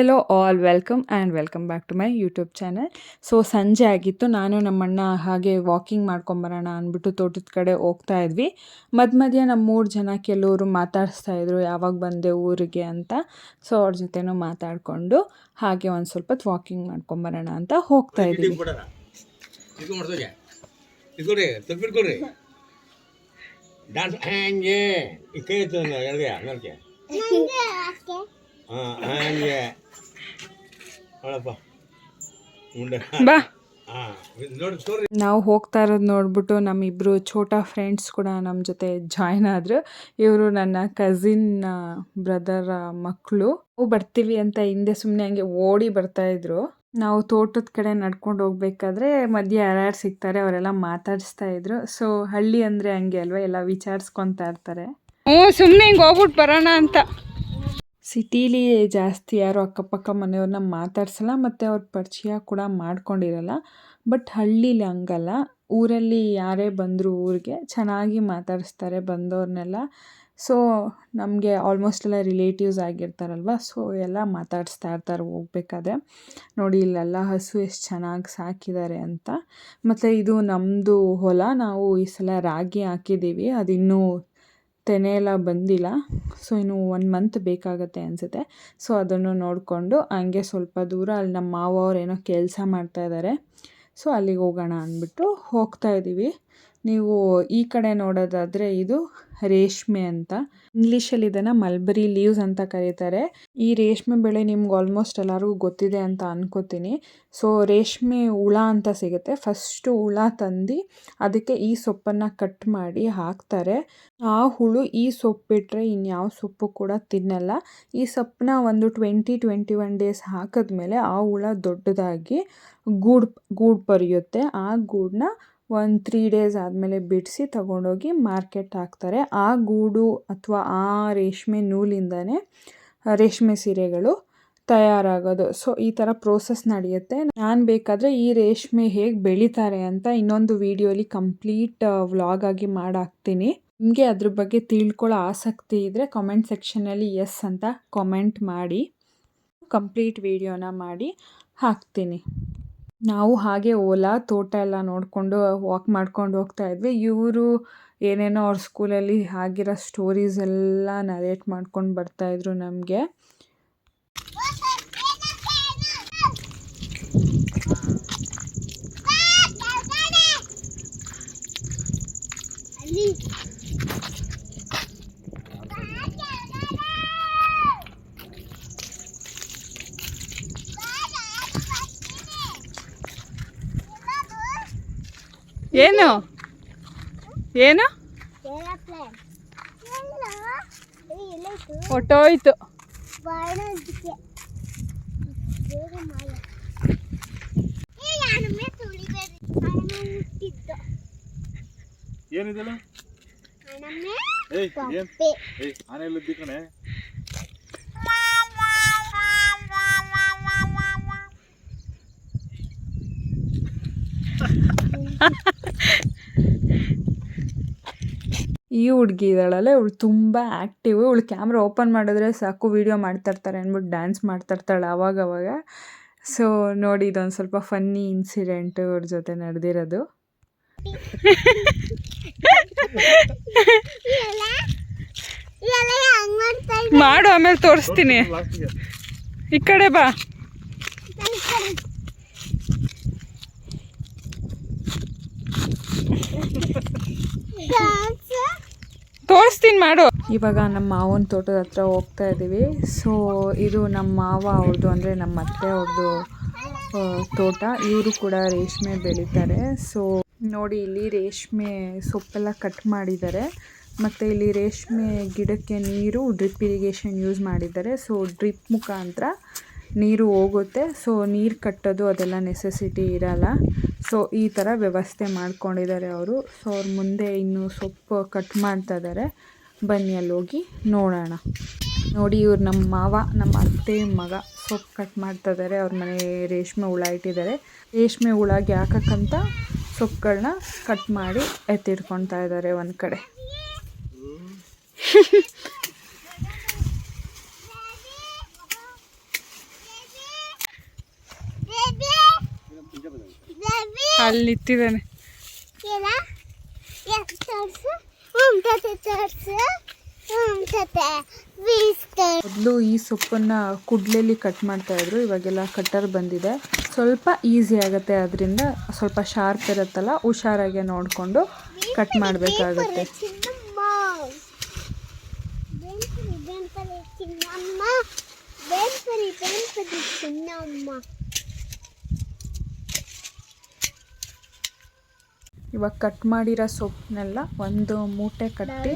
Hello all welcome and welcome back to my YouTube channel so ಸಂಜೆ ಆಗಿತ್ತು ನಾನು ನಮ್ಮಣ್ಣ ಹಾಗೆ ವಾಕಿಂಗ್ ಮಾಡ್ಕೊಂಬರೋಣ ಅಂದ್ಬಿಟ್ಟು ತೋಟದ ಕಡೆ ಹೋಗ್ತಾ ಇದ್ವಿ. ಮಧ್ಯ ಮಧ್ಯ ನಮ್ಮ ಮೂರು ಜನ ಕೆಲವರು ಮಾತಾಡಿಸ್ತಾ ಇದ್ರು ಯಾವಾಗ ಬಂದೆ ಊರಿಗೆ ಅಂತ. ಸೊ ಅವ್ರ ಜೊತೆನೂ ಮಾತಾಡಿಕೊಂಡು ಹಾಗೆ ಒಂದು ಸ್ವಲ್ಪ ವಾಕಿಂಗ್ ಮಾಡ್ಕೊಂಬರೋಣ ಅಂತ ಹೋಗ್ತಾ ಇದ್ದೀವಿ. ಹಾಂ ಹಂಗೆ. ಈ ಕೈ ಹಾಂ ಹಂಗೆ. ಬಾ. ನಾವು ಹೋಗ್ತಾ ಇರೋದು ನೋಡ್ಬಿಟ್ಟು ನಮ್ಮಿಬ್ಬರು ಛೋಟಾ ಫ್ರೆಂಡ್ಸ್ ಕೂಡ ನಮ್ಮ ಜೊತೆ ಜಾಯ್ನ್ ಆದರು. ಇವರು ನನ್ನ ಕಸಿನ್ ಬ್ರದರ್ ಮಕ್ಕಳು ಓ ಬರ್ತೀವಿ ಅಂತ ಹಿಂದೆ ಸುಮ್ಮನೆ ಹಂಗೆ ಓಡಿ ಬರ್ತಾ ಇದ್ರು. ನಾವು ತೋಟದ ಕಡೆ ನಡ್ಕೊಂಡು ಹೋಗ್ಬೇಕಾದ್ರೆ ಮಧ್ಯೆ ಯಾರ್ಯಾರು ಸಿಗ್ತಾರೆ ಅವರೆಲ್ಲ ಮಾತಾಡಿಸ್ತಾ ಇದ್ರು. ಸೊ ಹಳ್ಳಿ ಅಂದರೆ ಹಂಗೆ ಅಲ್ವಾ? ಎಲ್ಲ ವಿಚಾರಿಸ್ಕೊತಾ ಇರ್ತಾರೆ. ಹ್ಞೂ ಸುಮ್ಮನೆ ಹಿಂಗೆ ಹೋಗ್ಬಿಟ್ಟು ಬರೋಣ ಅಂತ. ಸಿಟೀಲಿ ಜಾಸ್ತಿ ಯಾರು ಅಕ್ಕಪಕ್ಕ ಮನೆಯವ್ರನ್ನ ಮಾತಾಡ್ಸಲ್ಲ, ಮತ್ತು ಅವ್ರ ಪರಿಚಯ ಕೂಡ ಮಾಡ್ಕೊಂಡಿರಲ್ಲ. ಬಟ್ ಹಳ್ಳೀಲಿ ಹಂಗಲ್ಲ. ಊರಲ್ಲಿ ಯಾರೇ ಬಂದರೂ ಊರಿಗೆ ಚೆನ್ನಾಗಿ ಮಾತಾಡಿಸ್ತಾರೆ ಬಂದವ್ರನ್ನೆಲ್ಲ ಸೊ ನಮಗೆ ಆಲ್ಮೋಸ್ಟ್ ಎಲ್ಲ ರಿಲೇಟಿವ್ಸ್ ಆಗಿರ್ತಾರಲ್ವ? ಸೊ ಎಲ್ಲ ಮಾತಾಡಿಸ್ತಾ ಇರ್ತಾರೆ ಹೋಗ್ಬೇಕಾದ್ರೆ. ನೋಡಿ, ಇಲ್ಲೆಲ್ಲ ಹಸು ಎಷ್ಟು ಚೆನ್ನಾಗಿ ಸಾಕಿದ್ದಾರೆ ಅಂತ. ಮತ್ತು ಇದು ನಮ್ಮದು ಹೊಲ. ನಾವು ಈ ಸಲ ರಾಗಿ ಹಾಕಿದ್ದೀವಿ. ಅದಿನ್ನೂ ತೆನೆ ಎಲ್ಲ ಬಂದಿಲ್ಲ. ಸೊ ಇನ್ನು ಒನ್ ಮಂತ್ ಬೇಕಾಗತ್ತೆ ಅನಿಸುತ್ತೆ. ಸೊ ಅದನ್ನು ನೋಡಿಕೊಂಡು ಹಂಗೆ ಸ್ವಲ್ಪ ದೂರ ಅಲ್ಲಿ ನಮ್ಮ ಮಾವ ಅವ್ರು ಏನೋ ಕೆಲಸ ಮಾಡ್ತಾ ಇದ್ದಾರೆ ಸೊ ಅಲ್ಲಿಗೆ ಹೋಗೋಣ ಅಂದ್ಬಿಟ್ಟು ಹೋಗ್ತಾ ಇದ್ದೀವಿ ನೀವು ಈ ಕಡೆ ನೋಡೋದಾದರೆ ಇದು ರೇಷ್ಮೆ ಅಂತ. ಇಂಗ್ಲೀಷಲ್ಲಿ ಇದನ್ನು ಮಲ್ಬರಿ ಲೀವ್ಸ್ ಅಂತ ಕರೀತಾರೆ. ಈ ರೇಷ್ಮೆ ಬೆಳೆ ನಿಮ್ಗೆ ಆಲ್ಮೋಸ್ಟ್ ಎಲ್ಲರಿಗೂ ಗೊತ್ತಿದೆ ಅಂತ ಅನ್ಕೋತೀನಿ. ಸೊ ರೇಷ್ಮೆ ಹುಳ ಅಂತ ಸಿಗುತ್ತೆ. ಫಸ್ಟು ಹುಳ ತಂದು ಅದಕ್ಕೆ ಈ ಸೊಪ್ಪನ್ನು ಕಟ್ ಮಾಡಿ ಹಾಕ್ತಾರೆ. ಆ ಹುಳು ಈ ಸೊಪ್ಪು ಬಿಟ್ಟರೆ ಇನ್ಯಾವ ಸೊಪ್ಪು ಕೂಡ ತಿನ್ನಲ್ಲ. ಈ ಸೊಪ್ಪನ್ನ ಒಂದು ಟ್ವೆಂಟಿ ಟ್ವೆಂಟಿ ಒನ್ ಡೇಸ್ ಹಾಕಿದ್ಮೇಲೆ ಆ ಹುಳ ದೊಡ್ಡದಾಗಿ ಗೂಡು ಗೂಡು ಪರಿಯುತ್ತೆ. ಆ ಗೂಡನ್ನ ಒಂದು ತ್ರೀ ಡೇಸ್ ಆದಮೇಲೆ ಬಿಡಿಸಿ ತಗೊಂಡೋಗಿ ಮಾರ್ಕೆಟ್ ಹಾಕ್ತಾರೆ. ಆ ಗೂಡು ಅಥವಾ ಆ ರೇಷ್ಮೆ ನೂಲಿಂದನೇ ರೇಷ್ಮೆ ಸೀರೆಗಳು ತಯಾರಾಗೋದು. ಸೊ ಈ ಥರ ಪ್ರೋಸೆಸ್ ನಡೆಯುತ್ತೆ. ನಾನು ಬೇಕಾದರೆ ಈ ರೇಷ್ಮೆ ಹೇಗೆ ಬೆಳೀತಾರೆ ಅಂತ ಇನ್ನೊಂದು ವೀಡಿಯೋಲಿ ಕಂಪ್ಲೀಟ್ ವ್ಲಾಗ್ ಆಗಿ ಮಾಡಾಕ್ತೀನಿ. ನಿಮಗೆ ಅದ್ರ ಬಗ್ಗೆ ತಿಳ್ಕೊಳ್ಳೋ ಆಸಕ್ತಿ ಇದ್ದರೆ ಕಾಮೆಂಟ್ ಸೆಕ್ಷನಲ್ಲಿ ಎಸ್ ಅಂತ ಕಾಮೆಂಟ್ ಮಾಡಿ ಕಂಪ್ಲೀಟ್ ವೀಡಿಯೋನ ಮಾಡಿ ಹಾಕ್ತೀನಿ. ನಾವು ಹಾಗೆ ಓಲಾ, ತೋಟ ಎಲ್ಲ ನೋಡಿಕೊಂಡು ವಾಕ್ ಮಾಡ್ಕೊಂಡು ಹೋಗ್ತಾ ಇದ್ವಿ. ಇವರು ಏನೇನೋ ಅವ್ರ ಸ್ಕೂಲಲ್ಲಿ ಆಗಿರೋ ಸ್ಟೋರೀಸ್ ಎಲ್ಲ ನರೇಟ್ ಮಾಡ್ಕೊಂಡು ಬರ್ತಾಯಿದ್ರು ನಮಗೆ. ಏನು? ಏನು? ಹೊಟ್ಟೋಯ್ತು. ಏನಿದೆಲ್ಲ? ಏಯ್ ಏನ್? ಏಯ್ ಆನೆ ಇಲ್ಲದ್ದಿ ಈ ಹುಡುಗಿ ಇದ್ದಾಳಲ್ಲ ಇವಳು ತುಂಬ ಆ್ಯಕ್ಟಿವ್ ಇವಳು ಕ್ಯಾಮ್ರಾ ಓಪನ್ ಮಾಡಿದ್ರೆ ಸಾಕು ವೀಡಿಯೋ ಮಾಡ್ತಾಯಿರ್ತಾರೆ ಅಂದ್ಬಿಟ್ಟು ಡ್ಯಾನ್ಸ್ ಮಾಡ್ತಾಯಿರ್ತಾಳೆ ಅವಾಗ ಸೊ ನೋಡಿ ಇದೊಂದು ಸ್ವಲ್ಪ ಫನ್ನಿ ಇನ್ಸಿಡೆಂಟ್ ಇವ್ರ ಜೊತೆ ನಡೆದಿರೋದು. ಮಾಡು, ಆಮೇಲೆ ತೋರಿಸ್ತೀನಿ. ಈ ಕಡೆ ಬಾ. ತೋರಿಸ್ತೀನಿ, ಮಾಡು. ಇವಾಗ ನಮ್ಮ ಮಾವನ ತೋಟದ ಹತ್ರ ಹೋಗ್ತಾ ಇದ್ದೀವಿ. ಸೊ ಇದು ನಮ್ಮ ಮಾವ ಅವ್ರದ್ದು ಅಂದರೆ ನಮ್ಮ ಅತ್ತೆ ಅವ್ರದ್ದು ತೋಟ. ಇವರು ಕೂಡ ರೇಷ್ಮೆ ಬೆಳೀತಾರೆ. ಸೊ ನೋಡಿ, ಇಲ್ಲಿ ರೇಷ್ಮೆ ಸೊಪ್ಪೆಲ್ಲ ಕಟ್ ಮಾಡಿದ್ದಾರೆ. ಮತ್ತು ಇಲ್ಲಿ ರೇಷ್ಮೆ ಗಿಡಕ್ಕೆ ನೀರು ಡ್ರಿಪ್ ಇರಿಗೇಷನ್ ಯೂಸ್ ಮಾಡಿದ್ದಾರೆ. ಸೊ ಡ್ರಿಪ್ ಮುಖಾಂತರ ನೀರು ಹೋಗುತ್ತೆ. ಸೊ ನೀರು ಕಟ್ಟೋದು ಅದೆಲ್ಲ ನೆಸೆಸಿಟಿ ಇರಲ್ಲ. ಸೊ ಈ ಥರ ವ್ಯವಸ್ಥೆ ಮಾಡ್ಕೊಂಡಿದ್ದಾರೆ ಅವರು. ಸೊ ಅವ್ರ ಮುಂದೆ ಇನ್ನು ಸೊಪ್ಪು ಕಟ್ ಮಾಡ್ತಾ ಇದ್ದಾರೆ ಬನ್ನಿ ಅಲ್ಲಿ ಹೋಗಿ ನೋಡೋಣ. ನೋಡಿ ಇವ್ರು ನಮ್ಮ ಮಾವ ನಮ್ಮ ಅತ್ತೆ ಮಗ ಸೊಪ್ಪು ಕಟ್ ಮಾಡ್ತಾ ಇದ್ದಾರೆ ಅವ್ರ ಮನೆ ರೇಷ್ಮೆ ಹುಳ ಇಟ್ಟಿದ್ದಾರೆ. ರೇಷ್ಮೆ ಹುಳಗೆ ಹಾಕಕ್ಕಂತ ಸೊಪ್ಪುಗಳನ್ನ ಕಟ್ ಮಾಡಿ ಎತ್ತಿಟ್ಕೊಳ್ತಾ ಇದ್ದಾರೆ ಒಂದು ಕಡೆ. ಅಲ್ಲಿ ನಿಂತಿದ್ದಾನೆ ಮೊದಲು ಈ ಸೊಪ್ಪನ್ನು ಕುಡ್ಲೆಲಿ ಕಟ್ ಮಾಡ್ತಾ ಇದ್ರು ಇವಾಗೆಲ್ಲ ಕಟ್ಟರ್ ಬಂದಿದೆ. ಸ್ವಲ್ಪ ಈಸಿ ಆಗುತ್ತೆ ಅದರಿಂದ ಸ್ವಲ್ಪ ಶಾರ್ಪ್ ಇರುತ್ತಲ್ಲ ಹುಷಾರಾಗಿ ನೋಡಿಕೊಂಡು ಕಟ್ ಮಾಡಬೇಕಾಗುತ್ತೆ. ಚಿನ್ನಮ್ಮ ಬೆಂಪರಿ ಬೆಂಪರಿ ಚಿನ್ನಮ್ಮ ಬೆಂಪರಿ ಬೆಂಪರಿ ಚಿನ್ನಮ್ಮ ಇವಾಗ ಕಟ್ ಮಾಡಿರೋ ಸೊಪ್ಪನ್ನೆಲ್ಲ ಒಂದು ಮೂಟೆ ಕಟ್ಟಿ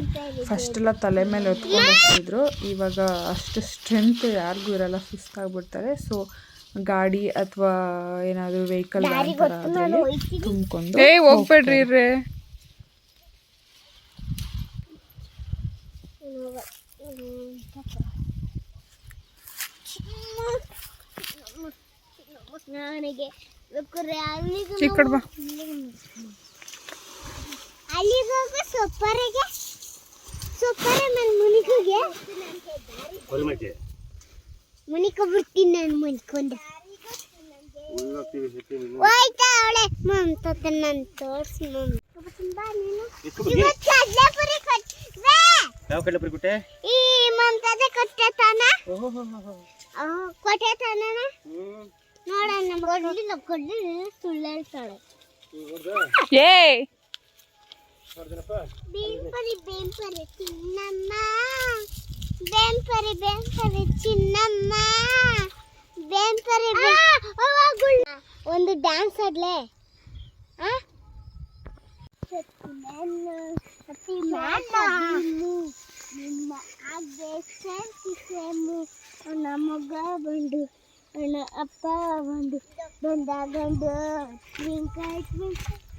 ಫಸ್ಟ್ ಎಲ್ಲ ತಲೆ ಮೇಲೆ ಹೊತ್ಕೊಂಡು ಹೋಗ್ತಿದ್ರು. ಇವಾಗ ಅಷ್ಟು ಸ್ಟ್ರೆಂತ್ ಯಾರಿಗೂ ಇರಲ್ಲ ಸುಸ್ತಾಗ್ಬಿಡ್ತಾರೆ. ಸೊ ಗಾಡಿ ಅಥವಾ ಏನಾದರೂ ವೆಹಿಕಲ್ ಥರ ಅದರಲ್ಲಿ ತುಂಬಿಕೊಂಡು ಏ ಹೋಗ್ಬೇಡ್ರಿ ಇರ್ರೆ. ನನಗೆ ಬಾ. ಅಲ್ಲಿಗೆ ಹೋಗು ಸೊಪ್ಪರಿಗೆ ಸೊಪ್ಪರೆ ನನ್ನ ಮುನಿಕಿಗೆ ಕೊಲ್ಮಕ್ಕೆ. ಮುನಿಕೊಬಿಡ್ತೀನಿ ನಾನು ಮುನಿಕೊಂಡೆ. ಹೋಯ್ತಾ ಅವಳೆ. ಮಮತ ನಾನು ತೋರ್ಸಿ ಮಮ್ ಯಾವ ಇವತ್ತು ಕಡ್ಲೆಪುರಿ ಕೊಟ್ಟೆ? ಈ ಮಮತಾದೆ ಕೊಟ್ಟೆ ತಾನ. ಕೊಟ್ಟೆ ತಾನ ನೋಡೋಣ ಕೊಡ್ಲಿಲ್ಲ ಕೊಡ್ಲಿಲ್ಲ ಸುಳ್ಳು ಹೇಳ್ತಾಳೆ ಏ ಬೇಂಪರಿ ಬೇಂಪರಿ ಚಿನ್ನಮ್ಮ. ಬೇಂಪರಿ ಬೇಂಪರಿ ಚಿನ್ನಮ್ಮ. ಬೇಂಪರಿ ಒಂದು ಡ್ಯಾನ್ಸ್ ಆಡ್ಲೆ. ನಿಮ್ಮ ಸೇಮು ನನ್ನ ಮಗ ಬಂದು ನನ್ನ ಅಪ್ಪ ಬಂದು ಬಂದ ಗಂಡು ಟ್ವಿಂಕಲ್ ಟ್ವಿಂಕಲ್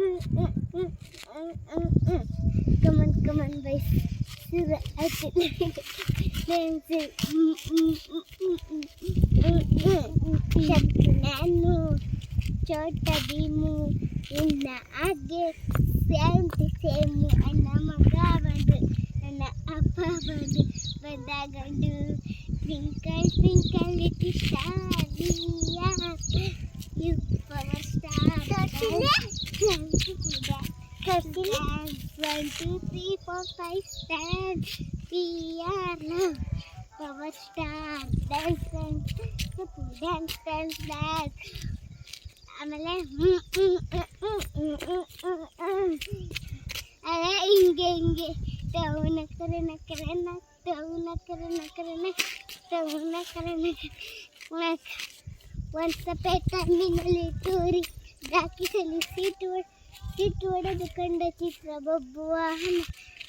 ಶುರು dance come on come on byes ಶುರು ಆಡ್ತೀನಿ ಡ್ಯಾನ್ಸ್ ನಾನು ಚೋಟ ಭೀಮು ಇನ್ನ ಹಾಗೆ ಸೇಮ್ ಟು ಸೇಮು ಅಣ್ಣ ಮಗ ಬಂದು ನನ್ನ ಅಪ್ಪ ಬಂದು ಬಂದ ಗಂಡು twinkle twinkle little star five stand we are love power star dance dance dance dance dance ಆಮೇಲೆ ಅದೇ ಹಿಂಗೆ ಹಿಂಗೆ ಟವು ನಕ್ಕರೆ ನಕ್ಕರೆ ನಕ್ ಟವು ನಕ್ಕರೆ ನಕ್ಕರೆ ನಕ್ ಟವು ನಕ್ಕರೆ ನಕ್ ನಕ್ ಒಂದು ಸಪೆ ಕಣ್ಣಿನಲ್ಲಿ ತೂರಿ ದಾಕಿಸಲಿ ಸೀಟು ಒಡ್- ಸೀಟು ಒಡೆದು ಕಂಡ ಚಿತ್ರ ಬೊಬ್ಬು ವಾಹನ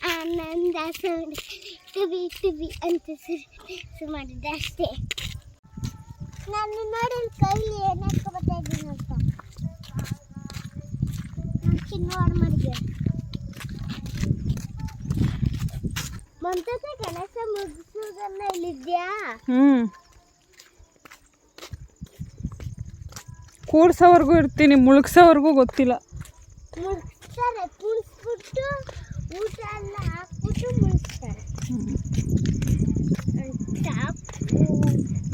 ಆನಂದ ಟುಬಿ ಟುಬಿ ಅಂತ ಸು ಮಾಡಿದ್ದೆ ಅಷ್ಟೇ. ನಾನು ನೋಡಿ ಕೈಲಿ ಏನು ಬರ್ತಾ ಇದ್ದೀನಿ ಅಂತ. ನಾನು ಚಿನ್ನವಾಡ ಮಾಡಿದ್ದೆ. ಮಂತದ ಕೆಲಸ ಮುಗಿಸೋದನ್ನ ಇಲ್ಲಿದ್ಯಾ ಹ್ಮ್. ಕೂಡ್ಸೋವರೆಗೂ ಇರ್ತೀನಿ ಮುಳುಗ್ಸೋವರೆಗೂ ಗೊತ್ತಿಲ್ಲ. ಮುಗಿಸ್ತಾರೆ ಕುಣಿಸ್ಬಿಟ್ಟು ಊಟ ಎಲ್ಲ ಹಾಕ್ಬಿಟ್ಟು ಸಾಕು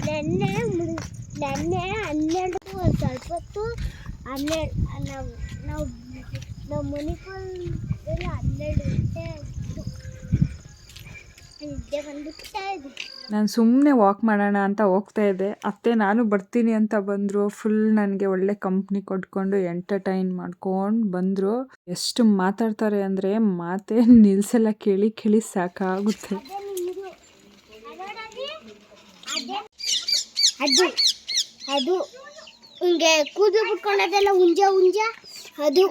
ನೆನ್ನೆ ನೆನ್ನೆ ಹನ್ನೆರಡು ಸ್ವಲ್ಪ ಹೊತ್ತು ಹನ್ನೆರಡು, ನಾವು ನಾವು ನಮ್ಮ ಮನಿಕೊಂಡೆಲ್ಲ ಹನ್ನೆರಡು ಗಂಟೆ. ನಿದ್ದೆ ಬಂದುಬಿಡ್ತಾ ಇದೆ ನಾನು ಸುಮ್ಮನೆ ವಾಕ್ ಮಾಡೋಣ ಅಂತ ಹೋಗ್ತಾ ಇದ್ದೆ. ಅತ್ತೆ, ನಾನು ಬರ್ತೀನಿ ಅಂತ ಬಂದರು. ಫುಲ್ ನನಗೆ ಒಳ್ಳೆ ಕಂಪ್ನಿ ಕೊಟ್ಕೊಂಡು ಎಂಟರ್ಟೈನ್ ಮಾಡ್ಕೊಂಡು ಬಂದರು. ಎಷ್ಟು ಮಾತಾಡ್ತಾರೆ ಅಂದರೆ ಮಾತೇ ನಿಲ್ಸಲ್ಲ. ಕೇಳಿ ಕೇಳಿ ಸಾಕಾಗುತ್ತೆ. ಅದೇ ಅದೇ. ಹಿಂಗೆ ಕೂದಲು ಬಿಟ್ಕೊಂಡದೆಲ್ಲ ಹುಂಜ ಹುಂಜ ಅದು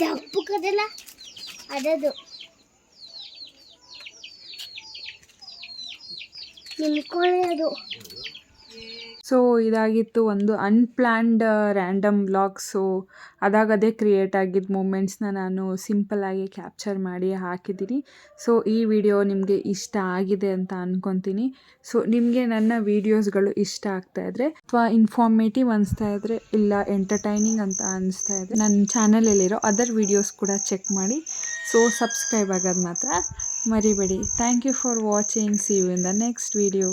ದಪ್ಪಕ್ಕದೆಲ್ಲ ಅದದು. ನಿಮ್ಮ ಕೋಳಿ ಅದು ಸೊ ಇದಾಗಿತ್ತು ಒಂದು ಅನ್ಪ್ಲ್ಯಾನ್ಡ್ ರ್ಯಾಂಡಮ್ ವ್ಲಾಗ್ ಸೊ ಅದಾಗದೇ ಕ್ರಿಯೇಟ್ ಆಗಿದ್ದ ಮೂಮೆಂಟ್ಸ್ನ ನಾನು ಸಿಂಪಲ್ಲಾಗಿ ಕ್ಯಾಪ್ಚರ್ ಮಾಡಿ ಹಾಕಿದ್ದೀನಿ. ಸೊ ಈ ವಿಡಿಯೋ ನಿಮಗೆ ಇಷ್ಟ ಆಗಿದೆ ಅಂತ ಅಂದ್ಕೊತೀನಿ ಸೊ ನಿಮಗೆ ನನ್ನ ವೀಡಿಯೋಸ್ಗಳು ಇಷ್ಟ ಆಗ್ತಾ ಇದ್ದರೆ ಅಥವಾ ಇನ್ಫಾರ್ಮೇಟಿವ್ ಅನಿಸ್ತಾ ಇದ್ದರೆ ಇಲ್ಲ ಎಂಟರ್ಟೈನಿಂಗ್ ಅಂತ ಅನಿಸ್ತಾ ಇದ್ದರೆ ನನ್ನ ಚಾನಲಲ್ಲಿರೋ ಅದರ್ ವೀಡಿಯೋಸ್ ಕೂಡ ಚೆಕ್ ಮಾಡಿ. ಸೊ ಸಬ್ಸ್ಕ್ರೈಬ್ ಆಗೋದು ಮಾತ್ರ. ಮರಿಬೇಡಿ thank you for watching see you in the next video